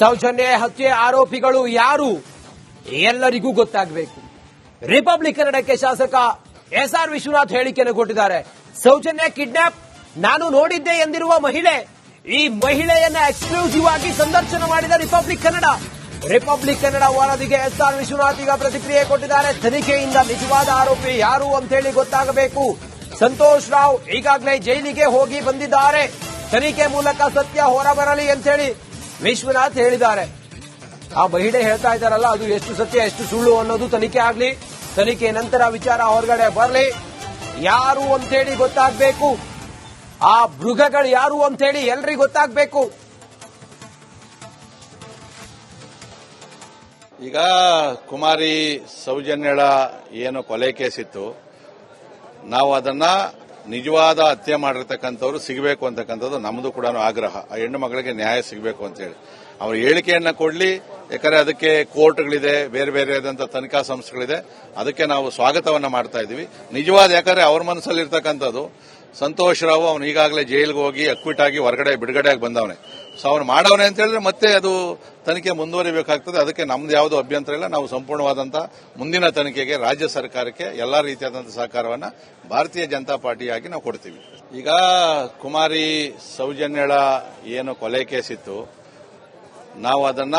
ಸೌಜನ್ಯ ಹತ್ಯೆ ಆರೋಪಿಗಳು ಯಾರು ಎಲ್ಲರಿಗೂ ಗೊತ್ತಾಗಬೇಕು. ರಿಪಬ್ಲಿಕ್ ಕನ್ನಡಕ್ಕೆ ಶಾಸಕ ಎಸ್ ಆರ್ ವಿಶ್ವನಾಥ್ ಹೇಳಿಕೆಯನ್ನು ಕೊಟ್ಟಿದ್ದಾರೆ. ಸೌಜನ್ಯ ಕಿಡ್ನಾಪ್ ನಾನು ನೋಡಿದ್ದೆ ಎಂದಿರುವ ಮಹಿಳೆ ಈ ಮಹಿಳೆಯನ್ನ ಎಕ್ಸ್ಕ್ಲೂಸಿವ್ ಆಗಿ ಸಂದರ್ಶನ ಮಾಡಿದ ರಿಪಬ್ಲಿಕ್ ಕನ್ನಡ. ರಿಪಬ್ಲಿಕ್ ಕನ್ನಡ ವಾರದಿಗೆ ಎಸ್ ಆರ್ ವಿಶ್ವನಾಥ್ ಈಗ ಪ್ರತಿಕ್ರಿಯೆ ಕೊಟ್ಟಿದ್ದಾರೆ. ತನಿಖೆಯಿಂದ ನಿಜವಾದ ಆರೋಪಿ ಯಾರು ಅಂತ ಹೇಳಿ ಗೊತ್ತಾಗಬೇಕು. ಸಂತೋಷ್ ರಾವ್ ಈಗಾಗಲೇ ಜೈಲಿಗೆ ಹೋಗಿ ಬಂದಿದ್ದಾರೆ. ತನಿಖೆ ಮೂಲಕ ಸತ್ಯ ಹೊರಬರಲಿ ಅಂತ ಹೇಳಿ ವಿಶ್ವನಾಥ್ ಹೇಳಿದ್ದಾರೆ. ಆ ಮಹಿಳೆ ಹೇಳ್ತಾ ಇದ್ದಾರಲ್ಲ, ಅದು ಎಷ್ಟು ಸತ್ಯ, ಎಷ್ಟು ಸುಳ್ಳು ಅನ್ನೋದು ತನಿಖೆ ಆಗಲಿ, ತನಿಖೆ ನಂತರ ವಿಚಾರ ಹೊರಗಡೆ ಬರಲಿ. ಯಾರು ಅಂತೇಳಿ ಗೊತ್ತಾಗ್ಬೇಕು? ಆ ಮೃಗಗಳು ಯಾರು ಅಂತೇಳಿ ಎಲ್ರಿಗೂ ಗೊತ್ತಾಗ್ಬೇಕು? ಈಗ ಕುಮಾರಿ ಸೌಜನ್ಯಳ ಏನು ಕೊಲೆ ಕೇಸ್ ಇತ್ತು ನಾವು ಅದನ್ನ ನಿಜವಾದ ಹತ್ಯೆ ಮಾಡಿರ್ತಕ್ಕಂಥವ್ರು ಸಿಗಬೇಕು ಅಂತಕ್ಕಂಥದ್ದು ನಮ್ಮದು ಕೂಡ ಆಗ್ರಹ. ಆ ಹೆಣ್ಣು ಮಗಳಿಗೆ ನ್ಯಾಯ ಸಿಗಬೇಕು ಅಂತ ಹೇಳಿ. ಅವ್ರ ಹೇಳಿಕೆಯನ್ನ ಕೊಡಲಿ ಯಾಕಂದ್ರೆ ಅದಕ್ಕೆ ಕೋರ್ಟ್ಗಳಿದೆ, ಬೇರೆ ಬೇರೆ ಆದಂತಹ ತನಿಖಾ ಸಂಸ್ಥೆಗಳಿದೆ. ಅದಕ್ಕೆ ನಾವು ಸ್ವಾಗತವನ್ನ ಮಾಡ್ತಾ ಇದೀವಿ ನಿಜವಾದ, ಯಾಕಂದ್ರೆ ಅವ್ರ ಮನಸ್ಸಲ್ಲಿ ಇರ್ತಕ್ಕಂಥದ್ದು ಸಂತೋಷ್ ರಾವ್ ಅವನು ಈಗಾಗಲೇ ಜೈಲಿಗೆ ಹೋಗಿ ಅಕ್ವಿಟ್ ಆಗಿ ಹೊರಗಡೆ ಬಿಡುಗಡೆಯಾಗಿ ಬಂದವನೆ. ಸೊ ಅವನು ಮಾಡವನೇ ಅಂತ ಹೇಳಿದ್ರೆ ಮತ್ತೆ ಅದು ತನಿಖೆ ಮುಂದುವರಿಬೇಕಾಗ್ತದೆ. ಅದಕ್ಕೆ ನಮ್ದು ಯಾವುದು ಅಭ್ಯಂತರ ಇಲ್ಲ. ನಾವು ಸಂಪೂರ್ಣವಾದಂತಹ ಮುಂದಿನ ತನಿಖೆಗೆ ರಾಜ್ಯ ಸರ್ಕಾರಕ್ಕೆ ಎಲ್ಲಾ ರೀತಿಯಾದಂತಹ ಸಹಕಾರವನ್ನ ಭಾರತೀಯ ಜನತಾ ಪಾರ್ಟಿಯಾಗಿ ನಾವು ಕೊಡ್ತೀವಿ. ಈಗ ಕುಮಾರಿ ಸೌಜನ್ಯಳ ಏನು ಕೊಲೆ ಕೇಸ್ ಇತ್ತು ನಾವು ಅದನ್ನ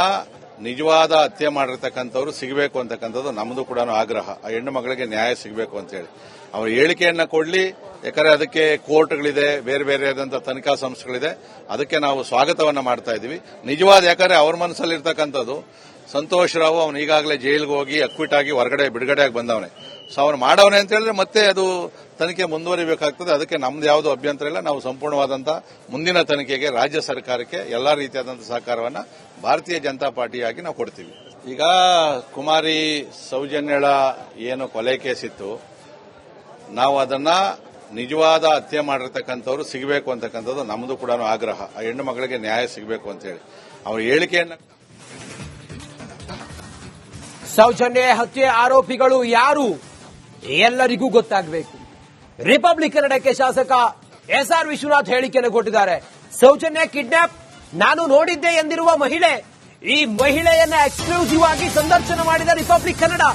ನಿಜವಾದ ಹತ್ಯೆ ಮಾಡಿರ್ತಕ್ಕಂಥವ್ರು ಸಿಗಬೇಕು ಅಂತಕ್ಕಂಥದ್ದು ನಮ್ಮದು ಕೂಡ ಆಗ್ರಹ. ಆ ಹೆಣ್ಣು ಮಗಳಿಗೆ ನ್ಯಾಯ ಸಿಗಬೇಕು ಅಂತ ಹೇಳಿ. ಅವ್ರ ಹೇಳಿಕೆಯನ್ನ ಕೊಡ್ಲಿ ಯಾಕಂದ್ರೆ ಅದಕ್ಕೆ ಕೋರ್ಟ್ಗಳಿದೆ, ಬೇರೆ ಬೇರೆ ಆದಂತಹ ತನಿಖಾ ಸಂಸ್ಥೆಗಳಿದೆ. ಅದಕ್ಕೆ ನಾವು ಸ್ವಾಗತವನ್ನು ಮಾಡ್ತಾ ಇದೀವಿ ನಿಜವಾದ ಯಾಕಂದ್ರೆ ಅವ್ರ ಮನಸ್ಸಲ್ಲಿ ಇರ್ತಕ್ಕಂಥದ್ದು, ಸಂತೋಷ್ ರಾವ್ ಅವನು ಈಗಾಗಲೇ ಜೈಲಿಗೆ ಹೋಗಿ ಅಕ್ವಿಟ್ ಆಗಿ ಹೊರಗಡೆ ಬಿಡುಗಡೆಯಾಗಿ ಬಂದವನೆ. ಸೊ ಅವನು ಮಾಡವನೆ ಅಂತ ಹೇಳಿದ್ರೆ ಮತ್ತೆ ಅದು ತನಿಖೆ ಮುಂದುವರಿಬೇಕಾಗ್ತದೆ. ಅದಕ್ಕೆ ನಮ್ದು ಯಾವುದು ಅಭ್ಯಂತರ ಇಲ್ಲ. ನಾವು ಸಂಪೂರ್ಣವಾದಂತಹ ಮುಂದಿನ ತನಿಖೆಗೆ ರಾಜ್ಯ ಸರ್ಕಾರಕ್ಕೆ ಎಲ್ಲಾ ರೀತಿಯಾದಂತಹ ಸಹಕಾರವನ್ನ ಭಾರತೀಯ ಜನತಾ ಪಾರ್ಟಿಯಾಗಿ ನಾವು ಕೊಡ್ತೀವಿ. ಈಗ ಕುಮಾರಿ ಸೌಜನ್ಯಳ ಏನು ಕೊಲೆ ಕೇಸ್ ಇತ್ತು ನಾವು ಅದನ್ನ ನಿಜವಾದ ಹತ್ಯೆ ಮಾಡಿರ್ತಕ್ಕಂಥವ್ರು ಸಿಗಬೇಕು ಅಂತಕ್ಕಂಥದ್ದು ನಮ್ಮದು ಕೂಡ ಆಗ್ರಹ. ಆ ಹೆಣ್ಣು ಮಗಳಿಗೆ ನ್ಯಾಯ ಸಿಗಬೇಕು ಅಂತ ಹೇಳಿ ಅವ್ರ ಹೇಳಿಕೆಯನ್ನ ಸೌಜನ್ಯ ಹತ್ಯೆ ಆರೋಪಿಗಳು ಯಾರು ಎಲ್ಲರಿಗೂ ಗೊತ್ತಾಗಬೇಕು. ರಿಪಬ್ಲಿಕ್ ಕನ್ನಡಕ್ಕೆ ಶಾಸಕ ಎಸ್ ಆರ್ ವಿಶ್ವನಾಥ್ ಹೇಳಿಕೆಯನ್ನು ಕೊಟ್ಟಿದ್ದಾರೆ. ಸೌಜನ್ಯ ಕಿಡ್ನಾಪ್ ನಾನು ನೋಡಿದ್ದೆ ಎಂದಿರುವ ಮಹಿಳೆ ಈ ಮಹಿಳೆಯನ್ನ ಎಕ್ಸ್ಕ್ಲೂಸಿವ್ ಆಗಿ ಸಂದರ್ಶನ ಮಾಡಿದ ರಿಪಬ್ಲಿಕ್ ಕನ್ನಡ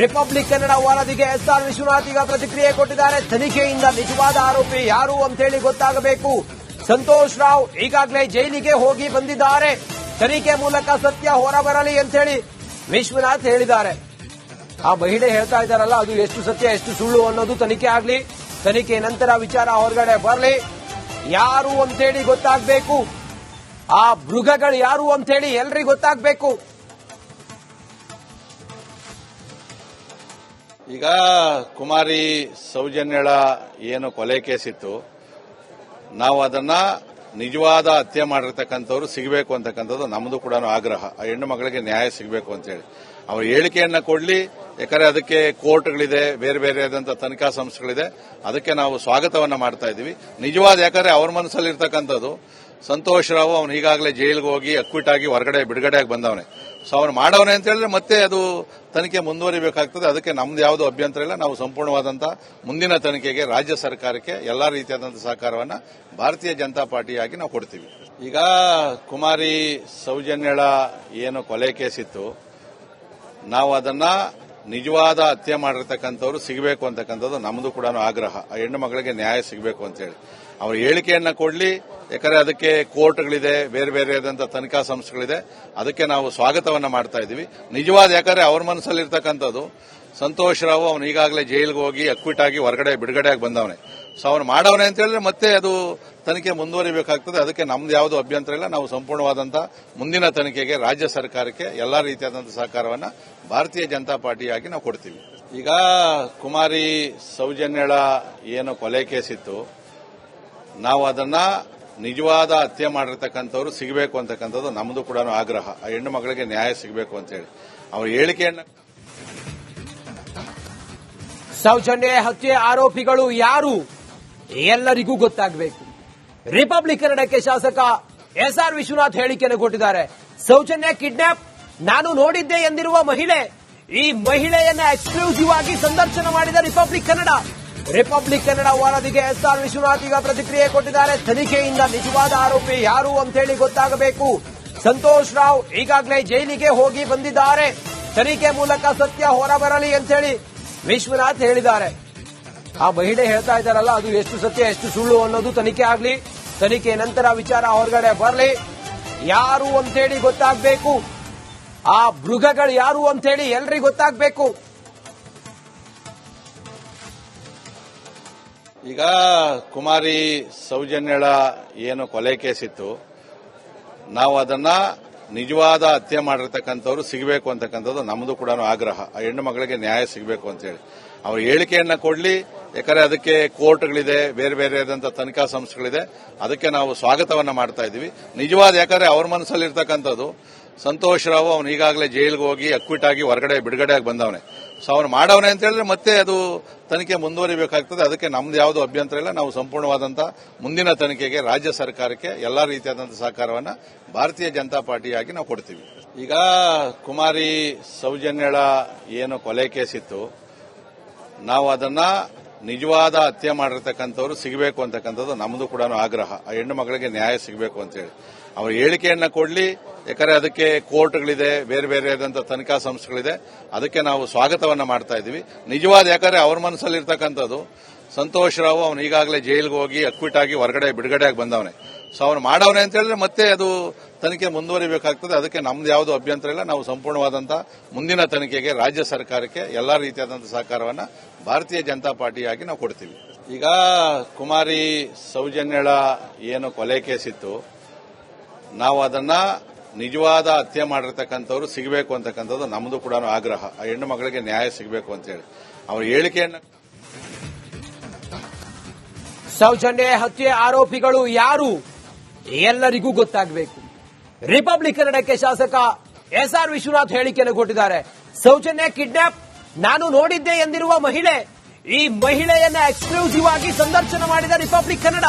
ರಿಪಬ್ಲಿಕ್ ಕನ್ನಡ ವರದಿಗೆ ಎಸ್ ಆರ್ ವಿಶ್ವನಾಥ್ ಈಗ ಪ್ರತಿಕ್ರಿಯೆ ಕೊಟ್ಟಿದ್ದಾರೆ. ತನಿಖೆಯಿಂದ ನಿಜವಾದ ಆರೋಪಿ ಯಾರು ಅಂತ ಹೇಳಿ ಗೊತ್ತಾಗಬೇಕು. ಸಂತೋಷ್ ರಾವ್ ಈಗಾಗಲೇ ಜೈಲಿಗೆ ಹೋಗಿ ಬಂದಿದ್ದಾರೆ. ತನಿಖೆ ಮೂಲಕ ಸತ್ಯ ಹೊರಬರಲಿ ಅಂತ ಹೇಳಿ ವಿಶ್ವನಾಥ್ ಹೇಳಿದ್ದಾರೆ. ಆ ಮಹಿಳೆ ಹೇಳ್ತಾ ಇದ್ದಾರಲ್ಲ, ಅದು ಎಷ್ಟು ಸತ್ಯ, ಎಷ್ಟು ಸುಳ್ಳು ಅನ್ನೋದು ತನಿಖೆ ಆಗಲಿ, ತನಿಖೆ ನಂತರ ವಿಚಾರ ಹೊರಗಡೆ ಬರಲಿ. ಯಾರು ಅಂತೇಳಿ ಗೊತ್ತಾಗಬೇಕು? ಆ ಮೃಗಗಳು ಯಾರು ಅಂತೇಳಿ ಎಲ್ರಿಗೂ ಗೊತ್ತಾಗ್ಬೇಕು. ಈಗ ಕುಮಾರಿ ಸೌಜನ್ಯಳ ಏನು ಕೊಲೆ ಕೇಸ್ ಇತ್ತು ನಾವು ಅದನ್ನ ನಿಜವಾದ ಹತ್ಯೆ ಮಾಡಿರ್ತಕ್ಕಂಥವ್ರು ಸಿಗಬೇಕು ಅಂತಕ್ಕಂಥದ್ದು ನಮ್ಮದು ಕೂಡ ಆಗ್ರಹ. ಆ ಹೆಣ್ಣು ಮಗಳಿಗೆ ನ್ಯಾಯ ಸಿಗಬೇಕು ಅಂತ ಹೇಳಿ. ಅವ್ರ ಹೇಳಿಕೆಯನ್ನ ಕೊಡ್ಲಿ ಯಾಕಂದ್ರೆ ಅದಕ್ಕೆ ಕೋರ್ಟ್ಗಳಿದೆ, ಬೇರೆ ಬೇರೆ ಆದಂತಹ ತನಿಖಾ ಸಂಸ್ಥೆಗಳಿದೆ, ಅದಕ್ಕೆ ನಾವು ಸ್ವಾಗತವನ್ನ ಮಾಡ್ತಾ ಇದ್ದೀವಿ. ನಿಜವಾದ ಯಾಕಂದ್ರೆ ಅವ್ರ ಮನಸ್ಸಲ್ಲಿರ್ತಕ್ಕಂಥದ್ದು, ಸಂತೋಷ್ ರಾವ್ ಅವನು ಈಗಾಗಲೇ ಜೈಲಿಗೆ ಹೋಗಿ ಅಕ್ವಿಟ್ ಆಗಿ ಹೊರಗಡೆ ಬಿಡುಗಡೆಯಾಗಿ ಬಂದವನೆ. ಸೊ ಅವ್ರು ಮಾಡವನೆ ಅಂತ ಹೇಳಿದ್ರೆ ಮತ್ತೆ ಅದು ತನಿಖೆ ಮುಂದುವರಿಬೇಕಾಗ್ತದೆ. ಅದಕ್ಕೆ ನಮ್ದು ಯಾವುದು ಅಭ್ಯಂತರ ಇಲ್ಲ. ನಾವು ಸಂಪೂರ್ಣವಾದಂತಹ ಮುಂದಿನ ತನಿಖೆಗೆ ರಾಜ್ಯ ಸರ್ಕಾರಕ್ಕೆ ಎಲ್ಲಾ ರೀತಿಯಾದಂತಹ ಸಹಕಾರವನ್ನ ಭಾರತೀಯ ಜನತಾ ಪಾರ್ಟಿಯಾಗಿ ನಾವು ಕೊಡ್ತೀವಿ. ಈಗ ಕುಮಾರಿ ಸೌಜನ್ಯಳ ಏನು ಕೊಲೆ ಕೇಸ್ ಇತ್ತು, ನಾವು ಅದನ್ನ ನಿಜವಾದ ಹತ್ಯೆ ಮಾಡಿರ್ತಕ್ಕಂಥವ್ರು ಸಿಗಬೇಕು ಅಂತಕ್ಕಂಥದ್ದು ನಮ್ಮದು ಕೂಡ ಆಗ್ರಹ. ಆ ಹೆಣ್ಣು ಮಗಳಿಗೆ ನ್ಯಾಯ ಸಿಗಬೇಕು ಅಂತ ಹೇಳಿ. ಅವ್ರ ಹೇಳಿಕೆಯನ್ನ ಕೊಡ್ಲಿ ಯಾಕಂದ್ರೆ ಅದಕ್ಕೆ ಕೋರ್ಟ್ಗಳಿದೆ, ಬೇರೆ ಬೇರೆ ಆದಂತಹ ತನಿಖಾ ಸಂಸ್ಥೆಗಳಿದೆ. ಅದಕ್ಕೆ ನಾವು ಸ್ವಾಗತವನ್ನ ಮಾಡ್ತಾ ಇದೀವಿ ನಿಜವಾದ ಯಾಕಂದ್ರೆ ಅವ್ರ ಮನಸ್ಸಲ್ಲಿ ಇರ್ತಕ್ಕಂಥದ್ದು ಸಂತೋಷ್ ರಾವ್ ಅವನು ಈಗಾಗಲೇ ಜೈಲಿಗೆ ಹೋಗಿ ಅಕ್ವಿಟ್ ಆಗಿ ಹೊರಗಡೆ ಬಿಡುಗಡೆಯಾಗಿ ಬಂದವನೆ. ಸೊ ಅವನು ಮಾಡವನೇ ಅಂತ ಹೇಳಿದ್ರೆ ಮತ್ತೆ ಅದು ತನಿಖೆ ಮುಂದುವರಿಬೇಕಾಗ್ತದೆ. ಅದಕ್ಕೆ ನಮ್ದು ಯಾವುದು ಅಭ್ಯಂತರ ಇಲ್ಲ. ನಾವು ಸಂಪೂರ್ಣವಾದಂತಹ ಮುಂದಿನ ತನಿಖೆಗೆ ರಾಜ್ಯ ಸರ್ಕಾರಕ್ಕೆ ಎಲ್ಲಾ ರೀತಿಯಾದಂತಹ ಸಹಕಾರವನ್ನ ಭಾರತೀಯ ಜನತಾ ಪಾರ್ಟಿಯಾಗಿ ನಾವು ಕೊಡ್ತೀವಿ. ಈಗ ಕುಮಾರಿ ಸೌಜನ್ಯಳ ಏನು ಕೊಲೆ ಕೇಸ್ ಇತ್ತು. ನಾವು ಅದನ್ನ ನಿಜವಾದ ಹತ್ಯೆ ಮಾಡಿರ್ತಕ್ಕಂಥವ್ರು ಸಿಗಬೇಕು ಅಂತಕ್ಕಂಥದ್ದು ನಮ್ಮದು ಕೂಡ ಆಗ್ರಹ. ಆ ಹೆಣ್ಣು ಮಗಳಿಗೆ ನ್ಯಾಯ ಸಿಗಬೇಕು ಅಂತ ಹೇಳಿ. ಅವ್ರ ಹೇಳಿಕೆಯನ್ನ ಸೌಜನ್ಯ ಹತ್ಯೆ ಆರೋಪಿಗಳು ಯಾರು ಎಲ್ಲರಿಗೂ ಗೊತ್ತಾಗಬೇಕು. ರಿಪಬ್ಲಿಕ್ ಕನ್ನಡಕ್ಕೆ ಶಾಸಕ ಎಸ್ ಆರ್ ವಿಶ್ವನಾಥ್ ಹೇಳಿಕೆಯನ್ನು ಕೊಟ್ಟಿದ್ದಾರೆ. ಸೌಜನ್ಯ ಕಿಡ್ನಾಪ್ ನಾನು ನೋಡಿದ್ದೆ ಎಂದಿರುವ ಮಹಿಳೆ ಈ ಮಹಿಳೆಯನ್ನ ಎಕ್ಸ್ಕ್ಲೂಸಿವ್ ಆಗಿ ಸಂದರ್ಶನ ಮಾಡಿದ ರಿಪಬ್ಲಿಕ್ ಕನ್ನಡ. ರಿಪಬ್ಲಿಕ್ ಕನ್ನಡ ವಾರದಿಗೆ ಎಸ್ ಆರ್ ವಿಶ್ವನಾಥ್ ಈಗ ಪ್ರತಿಕ್ರಿಯೆ ಕೊಟ್ಟಿದ್ದಾರೆ. ತನಿಖೆಯಿಂದ ನಿಜವಾದ ಆರೋಪಿ ಯಾರು ಅಂತ ಹೇಳಿ ಗೊತ್ತಾಗಬೇಕು. ಸಂತೋಷ್ ರಾವ್ ಈಗಾಗಲೇ ಜೈಲಿಗೆ ಹೋಗಿ ಬಂದಿದ್ದಾರೆ. ತನಿಖೆ ಮೂಲಕ ಸತ್ಯ ಹೊರಬರಲಿ ಅಂತೇಳಿ ವಿಶ್ವನಾಥ್ ಹೇಳಿದ್ದಾರೆ. ಆ ಮಹಿಳೆ ಹೇಳ್ತಾ ಇದ್ದಾರಲ್ಲ, ಅದು ಎಷ್ಟು ಸತ್ಯ, ಎಷ್ಟು ಸುಳ್ಳು ಅನ್ನೋದು ತನಿಖೆ ಆಗಲಿ, ತನಿಖೆ ನಂತರ ವಿಚಾರ ಹೊರಗಡೆ ಬರಲಿ. ಯಾರು ಅಂತೇಳಿ ಗೊತ್ತಾಗಬೇಕು? ಆ ಮೃಗಗಳು ಯಾರು ಅಂತೇಳಿ ಎಲ್ರಿಗೂ ಗೊತ್ತಾಗ್ಬೇಕು? ಈಗ ಕುಮಾರಿ ಸೌಜನ್ಯಳ ಏನು ಕೊಲೆ ಕೇಸ್ ಇತ್ತು ನಾವು ಅದನ್ನ ನಿಜವಾದ ಹತ್ಯೆ ಮಾಡಿರ್ತಕ್ಕಂಥವ್ರು ಸಿಗಬೇಕು ಅಂತಕ್ಕಂಥದ್ದು ನಮ್ಮದು ಕೂಡ ಆಗ್ರಹ. ಆ ಹೆಣ್ಣು ಮಗಳಿಗೆ ನ್ಯಾಯ ಸಿಗಬೇಕು ಅಂತೇಳಿ. ಅವ್ರ ಹೇಳಿಕೆಯನ್ನ ಕೊಡ್ಲಿ ಯಾಕಂದ್ರೆ ಅದಕ್ಕೆ ಕೋರ್ಟ್ಗಳಿದೆ, ಬೇರೆ ಬೇರೆ ಆದಂತಹ ತನಿಖಾ ಸಂಸ್ಥೆಗಳಿದೆ, ಅದಕ್ಕೆ ನಾವು ಸ್ವಾಗತವನ್ನ ಮಾಡ್ತಾ ಇದ್ದೀವಿ. ನಿಜವಾದ, ಯಾಕಂದ್ರೆ ಅವ್ರ ಮನಸ್ಸಲ್ಲಿ ಇರ್ತಕ್ಕಂಥದ್ದು ಸಂತೋಷ್ ರಾವ್ ಅವನು ಈಗಾಗಲೇ ಜೈಲಿಗೆ ಹೋಗಿ ಅಕ್ವಿಟ್ ಆಗಿ ಹೊರಗಡೆ ಬಿಡುಗಡೆ ಆಗಿ ಬಂದವನೆ. ಸೊ ಅವನು ಮಾಡವ್ರೆ ಅಂತ ಹೇಳಿದ್ರೆ ಮತ್ತೆ ಅದು ತನಿಖೆ ಮುಂದುವರಿಬೇಕಾಗ್ತದೆ. ಅದಕ್ಕೆ ನಮ್ದು ಯಾವುದು ಅಭ್ಯಂತರ ಇಲ್ಲ. ನಾವು ಸಂಪೂರ್ಣವಾದಂತಹ ಮುಂದಿನ ತನಿಖೆಗೆ ರಾಜ್ಯ ಸರ್ಕಾರಕ್ಕೆ ಎಲ್ಲಾ ರೀತಿಯಾದಂತಹ ಸಹಕಾರವನ್ನ ಭಾರತೀಯ ಜನತಾ ಪಾರ್ಟಿಯಾಗಿ ನಾವು ಕೊಡ್ತೀವಿ. ಈಗ ಕುಮಾರಿ ಸೌಜನ್ಯಳ ಏನು ಕೊಲೆ ಕೇಸ್ ಇತ್ತು. ನಾವು ಅದನ್ನ ನಿಜವಾದ ಹತ್ಯೆ ಮಾಡಿರ್ತಕ್ಕಂಥವ್ರು ಸಿಗಬೇಕು ಅಂತಕ್ಕಂಥದ್ದು ನಮ್ಮದು ಕೂಡ ಆಗ್ರಹ. ಆ ಹೆಣ್ಣು ಮಗಳಿಗೆ ನ್ಯಾಯ ಸಿಗಬೇಕು ಅಂತೇಳಿ ಅವ್ರ ಹೇಳಿಕೆಯನ್ನ ಕೊಡಲಿ. ಯಾಕಂದ್ರೆ ಅದಕ್ಕೆ ಕೋರ್ಟ್ಗಳಿದೆ, ಬೇರೆ ಬೇರೆ ಆದಂತಹ ತನಿಖಾ ಸಂಸ್ಥೆಗಳಿದೆ. ಅದಕ್ಕೆ ನಾವು ಸ್ವಾಗತವನ್ನ ಮಾಡ್ತಾ ಇದ್ದೀವಿ. ನಿಜವಾದ ಯಾಕಂದ್ರೆ ಅವ್ರ ಮನಸ್ಸಲ್ಲಿ ಇರ್ತಕ್ಕಂಥದ್ದು, ಸಂತೋಷ್ ರಾವ್ ಅವನು ಈಗಾಗಲೇ ಜೈಲಿಗೆ ಹೋಗಿ ಅಕ್ವಿಟ್ ಆಗಿ ಹೊರಗಡೆ ಬಿಡುಗಡೆ ಆಗಿ ಬಂದವನೆ. ಸೊ ಅವನು ಮಾಡವನೆ ಅಂತ ಹೇಳಿದ್ರೆ ಮತ್ತೆ ಅದು ತನಿಖೆ ಮುಂದುವರಿಬೇಕಾಗ್ತದೆ. ಅದಕ್ಕೆ ನಮ್ದು ಯಾವುದು ಅಭ್ಯಂತರ ಇಲ್ಲ. ನಾವು ಸಂಪೂರ್ಣವಾದಂತಹ ಮುಂದಿನ ತನಿಖೆಗೆ ರಾಜ್ಯ ಸರ್ಕಾರಕ್ಕೆ ಎಲ್ಲಾ ರೀತಿಯಾದಂತಹ ಸಹಕಾರವನ್ನ ಭಾರತೀಯ ಜನತಾ ಪಾರ್ಟಿಯಾಗಿ ನಾವು ಕೊಡ್ತೀವಿ. ಈಗ ಕುಮಾರಿ ಸೌಜನ್ಯಳ ಏನು ಕೊಲೆ ಕೇಸ್ ಇತ್ತು ನಾವು ಅದನ್ನ ನಿಜವಾದ ಹತ್ಯೆ ಮಾಡಿರ್ತಕ್ಕಂಥವ್ರು ಸಿಗಬೇಕು ಅಂತಕ್ಕಂಥದ್ದು ನಮ್ಮದು ಕೂಡ ಆಗ್ರಹ. ಆ ಹೆಣ್ಣು ಮಗಳಿಗೆ ನ್ಯಾಯ ಸಿಗಬೇಕು ಅಂತೇಳಿ. ಅವ್ರ ಹೇಳಿಕೆಯನ್ನು ಸೌಜನ್ಯ ಹತ್ಯೆ ಆರೋಪಿಗಳು ಯಾರು ಎಲ್ಲರಿಗೂ ಗೊತ್ತಾಗಬೇಕು. ರಿಪಬ್ಲಿಕ್ ಕನ್ನಡಕ್ಕೆ ಶಾಸಕ ಎಸ್ ಆರ್ ವಿಶ್ವನಾಥ್ ಹೇಳಿಕೆಯನ್ನು ಕೊಟ್ಟಿದ್ದಾರೆ. ಸೌಜನ್ಯ ಕಿಡ್ನಾಪ್ ನಾನು ನೋಡಿದ್ದೆ ಎಂದಿರುವ ಮಹಿಳೆ ಈ ಮಹಿಳೆಯನ್ನ ಎಕ್ಸ್ಕ್ಲೂಸಿವ್ ಆಗಿ ಸಂದರ್ಶನ ಮಾಡಿದ ರಿಪಬ್ಲಿಕ್ ಕನ್ನಡ.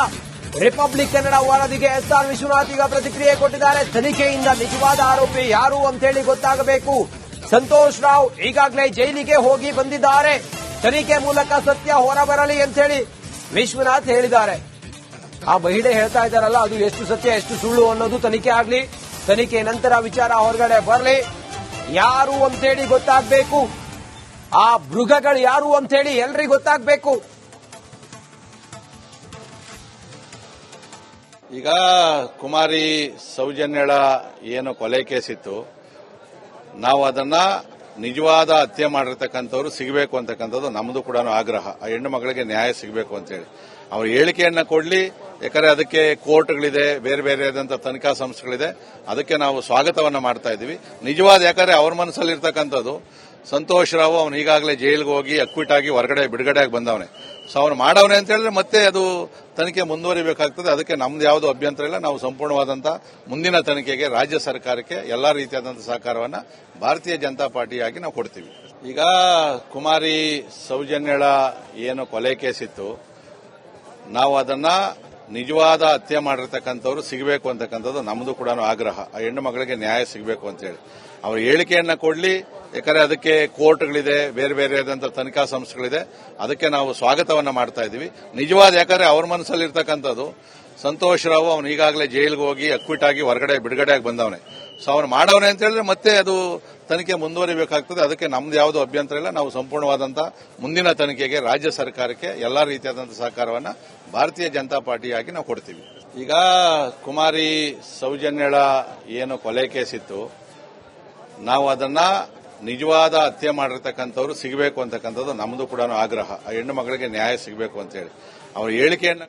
ರಿಪಬ್ಲಿಕ್ ಕನ್ನಡ ವರದಿಗೆ ಎಸ್ ಆರ್ ವಿಶ್ವನಾಥ್ ಈಗ ಪ್ರತಿಕ್ರಿಯೆ ಕೊಟ್ಟಿದ್ದಾರೆ. ತನಿಖೆಯಿಂದ ನಿಜವಾದ ಆರೋಪಿ ಯಾರು ಅಂತೇಳಿ ಗೊತ್ತಾಗಬೇಕು. ಸಂತೋಷ್ ರಾವ್ ಈಗಾಗಲೇ ಜೈಲಿಗೆ ಹೋಗಿ ಬಂದಿದ್ದಾರೆ. ತನಿಖೆ ಮೂಲಕ ಸತ್ಯ ಹೊರಬರಲಿ ಅಂತೇಳಿ ವಿಶ್ವನಾಥ್ ಹೇಳಿದ್ದಾರೆ. ಆ ಮಹಿಳೆ ಹೇಳ್ತಾ ಇದ್ದಾರಲ್ಲ, ಅದು ಎಷ್ಟು ಸತ್ಯ, ಎಷ್ಟು ಸುಳ್ಳು ಅನ್ನೋದು ತನಿಖೆ ಆಗಲಿ, ತನಿಖೆ ನಂತರ ವಿಚಾರ ಹೊರಗಡೆ ಬರಲಿ. ಯಾರು ಅಂತೇಳಿ ಗೊತ್ತಾಗಬೇಕು? ಆ ಮೃಗಗಳು ಯಾರು ಅಂತೇಳಿ ಎಲ್ರಿಗೂ ಗೊತ್ತಾಗ್ಬೇಕು. ಈಗ ಕುಮಾರಿ ಸೌಜನ್ಯಳ ಏನು ಕೊಲೆ ಕೇಸ್ ಇತ್ತು ನಾವು ಅದನ್ನ ನಿಜವಾದ ಹತ್ಯೆ ಮಾಡಿರ್ತಕ್ಕಂಥವ್ರು ಸಿಗಬೇಕು ಅಂತಕ್ಕಂಥದ್ದು ನಮ್ಮದು ಕೂಡ ಆಗ್ರಹ. ಆ ಹೆಣ್ಣು ಮಗಳಿಗೆ ನ್ಯಾಯ ಸಿಗಬೇಕು ಅಂತೇಳಿ. ಅವ್ರ ಹೇಳಿಕೆಯನ್ನ ಕೊಡ್ಲಿ ಯಾಕಂದ್ರೆ ಅದಕ್ಕೆ ಕೋರ್ಟ್ಗಳಿದೆ, ಬೇರೆ ಬೇರೆ ಆದಂಥ ತನಿಖಾ ಸಂಸ್ಥೆಗಳಿದೆ, ಅದಕ್ಕೆ ನಾವು ಸ್ವಾಗತವನ್ನ ಮಾಡ್ತಾ ಇದ್ದೀವಿ. ನಿಜವಾದ, ಯಾಕಂದ್ರೆ ಅವ್ರ ಮನಸ್ಸಲ್ಲಿರ್ತಕ್ಕಂಥದ್ದು, ಸಂತೋಷ್ ರಾವ್ ಅವನು ಈಗಾಗಲೇ ಜೈಲಿಗೆ ಹೋಗಿ ಅಕ್ವಿಟ್ ಆಗಿ ಹೊರಗಡೆ ಬಿಡುಗಡೆ ಆಗಿ ಬಂದವನೆ. ಸೊ ಅವನು ಮಾಡವನೇ ಅಂತ ಹೇಳಿದ್ರೆ ಮತ್ತೆ ಅದು ತನಿಖೆ ಮುಂದುವರಿಬೇಕಾಗ್ತದೆ. ಅದಕ್ಕೆ ನಮ್ದು ಯಾವುದು ಅಭ್ಯಂತರ ಇಲ್ಲ. ನಾವು ಸಂಪೂರ್ಣವಾದಂತಹ ಮುಂದಿನ ತನಿಖೆಗೆ ರಾಜ್ಯ ಸರ್ಕಾರಕ್ಕೆ ಎಲ್ಲಾ ರೀತಿಯಾದಂತಹ ಸಹಕಾರವನ್ನ ಭಾರತೀಯ ಜನತಾ ಪಾರ್ಟಿಯಾಗಿ ನಾವು ಕೊಡ್ತೀವಿ. ಈಗ ಕುಮಾರಿ ಸೌಜನ್ಯಳ ಏನು ಕೊಲೆ ಕೇಸ್ ಇತ್ತು ನಾವು ಅದನ್ನ ನಿಜವಾದ ಹತ್ಯೆ ಮಾಡಿರ್ತಕ್ಕಂಥವ್ರು ಸಿಗಬೇಕು ಅಂತಕ್ಕಂಥದ್ದು ನಮ್ಮದು ಕೂಡ ಆಗ್ರಹ. ಆ ಹೆಣ್ಣು ಮಗಳಿಗೆ ನ್ಯಾಯ ಸಿಗಬೇಕು ಅಂತೇಳಿ ಅವ್ರ ಹೇಳಿಕೆಯನ್ನ ಕೊಡ್ಲಿ ಯಾಕಂದ್ರೆ ಅದಕ್ಕೆ ಕೋರ್ಟ್ಗಳಿದೆ, ಬೇರೆ ಬೇರೆ ಆದಂತಹ ತನಿಖಾ ಸಂಸ್ಥೆಗಳಿದೆ. ಅದಕ್ಕೆ ನಾವು ಸ್ವಾಗತವನ್ನ ಮಾಡ್ತಾ ಇದ್ದೀವಿ. ನಿಜವಾದ, ಯಾಕಂದ್ರೆ ಅವ್ರ ಮನಸ್ಸಲ್ಲಿ ಇರ್ತಕ್ಕಂಥದ್ದು ಸಂತೋಷ್ ರಾವ್ ಅವನು ಈಗಾಗಲೇ ಜೈಲಿಗೆ ಹೋಗಿ ಅಕ್ವಿಟ್ ಆಗಿ ಹೊರಗಡೆ ಬಿಡುಗಡೆ ಆಗಿ ಬಂದವನೆ. ಸೊ ಅವನು ಮಾಡವ್ರೆ ಅಂತ ಹೇಳಿದ್ರೆ ಮತ್ತೆ ಅದು ತನಿಖೆ ಮುಂದುವರಿಬೇಕಾಗ್ತದೆ. ಅದಕ್ಕೆ ನಮ್ದು ಯಾವುದು ಅಭ್ಯಂತರ ಇಲ್ಲ. ನಾವು ಸಂಪೂರ್ಣವಾದಂತಹ ಮುಂದಿನ ತನಿಖೆಗೆ ರಾಜ್ಯ ಸರ್ಕಾರಕ್ಕೆ ಎಲ್ಲಾ ರೀತಿಯಾದಂತಹ ಸಹಕಾರವನ್ನ ಭಾರತೀಯ ಜನತಾ ಪಾರ್ಟಿಯಾಗಿ ನಾವು ಕೊಡ್ತೀವಿ. ಈಗ ಕುಮಾರಿ ಸೌಜನ್ಯಳ ಏನು ಕೊಲೆ ಕೇಸ್ ಇತ್ತು, ನಾವು ಅದನ್ನ ನಿಜವಾದ ಹತ್ಯೆ ಮಾಡಿರ್ತಕ್ಕಂಥವ್ರು ಸಿಗಬೇಕು ಅಂತಕ್ಕಂಥದ್ದು ನಮ್ಮದು ಕೂಡ ಆಗ್ರಹ. ಆ ಹೆಣ್ಣು ಮಗಳಿಗೆ ನ್ಯಾಯ ಸಿಗಬೇಕು ಅಂತೇಳಿ ಅವ್ರ ಹೇಳಿಕೆಯನ್ನ